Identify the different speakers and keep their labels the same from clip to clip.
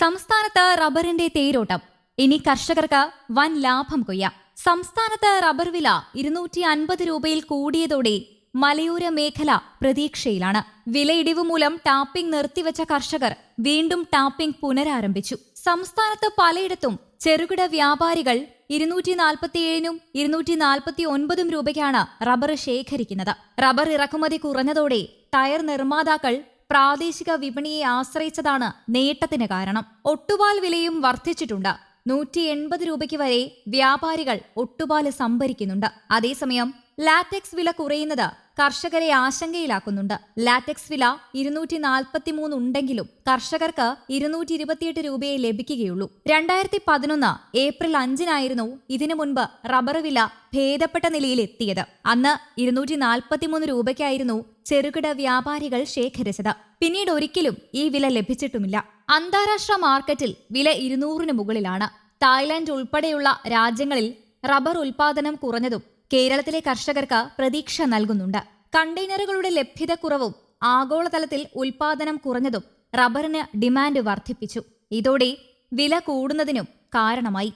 Speaker 1: സംസ്ഥാനത്ത് റബ്ബറിന്റെ തേരോട്ടം. ഇനി കർഷകർക്ക് വൻ ലാഭം കൊയ്യാം. സംസ്ഥാനത്ത് റബ്ബർ വില ഇരുന്നൂറ്റി അൻപത് രൂപയിൽ കൂടിയതോടെ മലയോര മേഖല പ്രതീക്ഷയിലാണ്. വിലയിടിവ് മൂലം ടാപ്പിംഗ് നിർത്തിവച്ച കർഷകർ വീണ്ടും ടാപ്പിംഗ് പുനരാരംഭിച്ചു. സംസ്ഥാനത്ത് പലയിടത്തും ചെറുകിട വ്യാപാരികൾ ഇരുന്നൂറ്റി നാൽപ്പത്തിയേഴിനും ഇരുന്നൂറ്റി നാൽപ്പത്തി ഒൻപതും രൂപയ്ക്കാണ് റബ്ബർ ശേഖരിക്കുന്നത്. റബ്ബർ ഇറക്കുമതി കുറഞ്ഞതോടെ ടയർ നിർമ്മാതാക്കൾ പ്രാദേശിക വിപണിയെ ആശ്രയിച്ചതാണ് നേട്ടത്തിന് കാരണം. ഒട്ടുപാൽ വിലയും വർദ്ധിച്ചിട്ടുണ്ട്. നൂറ്റി എൺപത് രൂപയ്ക്ക് വരെ വ്യാപാരികൾ ഒട്ടുപാൽ സംഭരിക്കുന്നുണ്ട്. അതേസമയം ലാറ്റക്സ് വില കുറയുന്നത് കർഷകരെ ആശങ്കയിലാക്കുന്നുണ്ട്. ലാറ്റക്സ് വില ഇരുന്നൂറ്റി നാൽപ്പത്തിമൂന്ന് ഉണ്ടെങ്കിലും കർഷകർക്ക് ഇരുന്നൂറ്റി ഇരുപത്തിയെട്ട് രൂപയെ ലഭിക്കുകയുള്ളൂ. രണ്ടായിരത്തി പതിനൊന്ന് ഏപ്രിൽ അഞ്ചിനായിരുന്നു ഇതിനു മുൻപ് റബ്ബർ വില ഭേദപ്പെട്ട നിലയിൽ എത്തിയത് അന്ന് ഇരുന്നൂറ്റി നാൽപ്പത്തിമൂന്ന് രൂപയ്ക്കായിരുന്നു ചെറുകിട വ്യാപാരികൾ ശേഖരിച്ചത്. പിന്നീട് ഒരിക്കലും ഈ വില ലഭിച്ചിട്ടുമില്ല. അന്താരാഷ്ട്ര മാർക്കറ്റിൽ വില ഇരുന്നൂറിന് മുകളിലാണ്. തായ്ലാന്റ് ഉൾപ്പെടെയുള്ള രാജ്യങ്ങളിൽ റബ്ബർ ഉൽപാദനം കുറഞ്ഞതും കേരളത്തിലെ കർഷകർക്ക് പ്രതീക്ഷ നൽകുന്നുണ്ട്. കണ്ടെയ്നറുകളുടെ ലഭ്യതക്കുറവും ആഗോളതലത്തിൽ ഉൽപാദനം കുറഞ്ഞതും റബ്ബറിന് ഡിമാൻഡ് വർദ്ധിപ്പിച്ചു. ഇതോടെ വില കൂടുന്നതിനും കാരണമായി.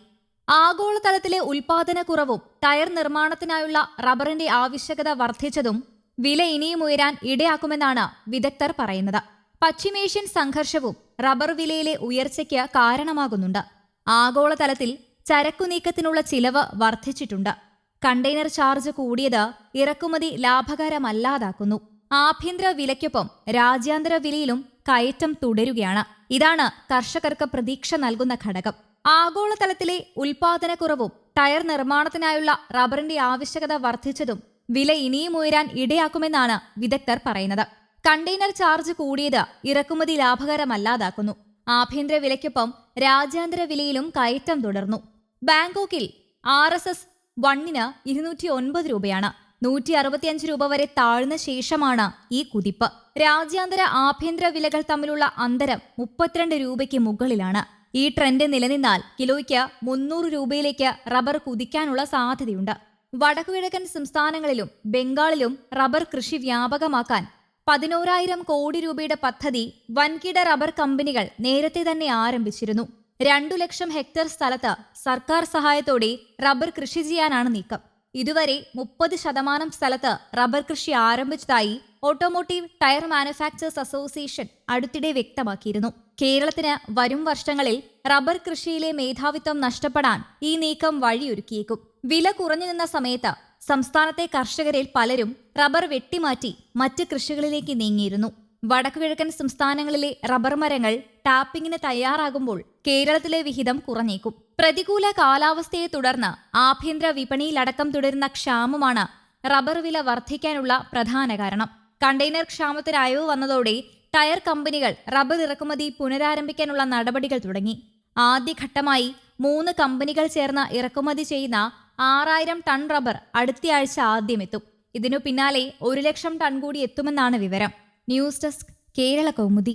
Speaker 1: ആഗോളതലത്തിലെ ഉൽപാദനക്കുറവും ടയർ നിർമ്മാണത്തിനായുള്ള റബ്ബറിന്റെ ആവശ്യകത വർദ്ധിച്ചതും വില ഇനിയും ഉയരാൻ ഇടയാക്കുമെന്നാണ് വിദഗ്ധർ പറയുന്നത്. പശ്ചിമേഷ്യൻ സംഘർഷവും റബ്ബർ വിലയിലെ ഉയർച്ചയ്ക്ക് കാരണമാകുന്നുണ്ട്. ആഗോളതലത്തിൽ ചരക്കുനീക്കത്തിനുള്ള ചിലവ് വർദ്ധിച്ചിട്ടുണ്ട്. കണ്ടെയ്നർ ചാർജ് കൂടിയത് ഇറക്കുമതി ലാഭകരമല്ലാതാക്കുന്നു. ആഭ്യന്തര വിലയ്ക്കൊപ്പം രാജ്യാന്തര വിലയിലും കയറ്റം തുടരുകയാണ്. ഇതാണ് കർഷകർക്ക് പ്രതീക്ഷ നൽകുന്ന ഘടകം. ആഗോളതലത്തിലെ ഉൽപാദനക്കുറവും ടയർ നിർമ്മാണത്തിനായുള്ള റബ്ബറിന്റെ ആവശ്യകത വർദ്ധിച്ചതും വില ഇനിയും ഉയരാൻ ഇടയാക്കുമെന്നാണ് വിദഗ്ധർ പറയുന്നത്. കണ്ടെയ്നർ ചാർജ് കൂടിയത് ഇറക്കുമതി ലാഭകരമല്ലാതാക്കുന്നു. ആഭ്യന്തര വിലയ്ക്കൊപ്പം രാജ്യാന്തര വിലയിലും കയറ്റം തുടർന്നു. ബാങ്കോക്കിൽ ആർ എസ് എസ് വണ്ണിന് ഇരുന്നൂറ്റി ഒൻപത് രൂപയാണ്. നൂറ്റി അറുപത്തിയഞ്ച് രൂപ വരെ താഴ്ന്ന ശേഷമാണ് ഈ കുതിപ്പ്. രാജ്യാന്തര ആഭ്യന്തര വിലകൾ തമ്മിലുള്ള അന്തരം മുപ്പത്തിരണ്ട് രൂപയ്ക്ക് മുകളിലാണ്. ഈ ട്രെൻഡ് നിലനിന്നാൽ കിലോയ്ക്ക് മുന്നൂറ് രൂപയിലേക്ക് റബ്ബർ കുതിക്കാനുള്ള സാധ്യതയുണ്ട്. വടക്കുകിഴക്കൻ സംസ്ഥാനങ്ങളിലും ബംഗാളിലും റബ്ബർ കൃഷി വ്യാപകമാക്കാൻ പതിനോരായിരം കോടി രൂപയുടെ പദ്ധതി വൻകിട റബ്ബർ കമ്പനികൾ നേരത്തെ തന്നെ ആരംഭിച്ചിരുന്നു. രണ്ടു ലക്ഷം ഹെക്ടർ സ്ഥലത്ത് സർക്കാർ സഹായത്തോടെ റബ്ബർ കൃഷി ചെയ്യാനാണ് നീക്കം. ഇതുവരെ മുപ്പത് ശതമാനം സ്ഥലത്ത് റബ്ബർ കൃഷി ആരംഭിച്ചതായി ഓട്ടോമോട്ടീവ് ടയർ മാനുഫാക്ചേഴ്സ് അസോസിയേഷൻ അടുത്തിടെ വ്യക്തമാക്കിയിരുന്നു. കേരളത്തിന് വരും വർഷങ്ങളിൽ റബ്ബർ കൃഷിയിലെ മേധാവിത്വം നഷ്ടപ്പെടാൻ ഈ നീക്കം വഴിയൊരുക്കിയേക്കും. വില കുറഞ്ഞു നിന്ന സമയത്ത് സംസ്ഥാനത്തെ കർഷകരിൽ പലരും റബ്ബർ വെട്ടിമാറ്റി മറ്റ് കൃഷികളിലേക്ക് നീങ്ങിയിരുന്നു. വടക്കുകിഴക്കൻ സംസ്ഥാനങ്ങളിലെ റബ്ബർ മരങ്ങൾ ടാപ്പിങ്ങിന് തയ്യാറാകുമ്പോൾ കേരളത്തിലെ വിഹിതം കുറഞ്ഞേക്കും. പ്രതികൂല കാലാവസ്ഥയെ തുടർന്ന് ആഭ്യന്തര വിപണിയിലടക്കം തുടരുന്ന ക്ഷാമമാണ് റബ്ബർ വില വർദ്ധിക്കാനുള്ള പ്രധാന കാരണം. കണ്ടെയ്നർ ക്ഷാമത്തിന് അയവ് വന്നതോടെ ടയർ കമ്പനികൾ റബ്ബർ ഇറക്കുമതി പുനരാരംഭിക്കാനുള്ള നടപടികൾ തുടങ്ങി. ആദ്യഘട്ടമായി മൂന്ന് കമ്പനികൾ ചേർന്ന് ഇറക്കുമതി ചെയ്യുന്ന ആറായിരം ടൺ റബ്ബർ അടുത്തയാഴ്ച ആദ്യമെത്തും. ഇതിനു പിന്നാലെ ഒരു ലക്ഷം ടൺ കൂടി എത്തുമെന്നാണ് വിവരം. News desk Kerala Kaumudi.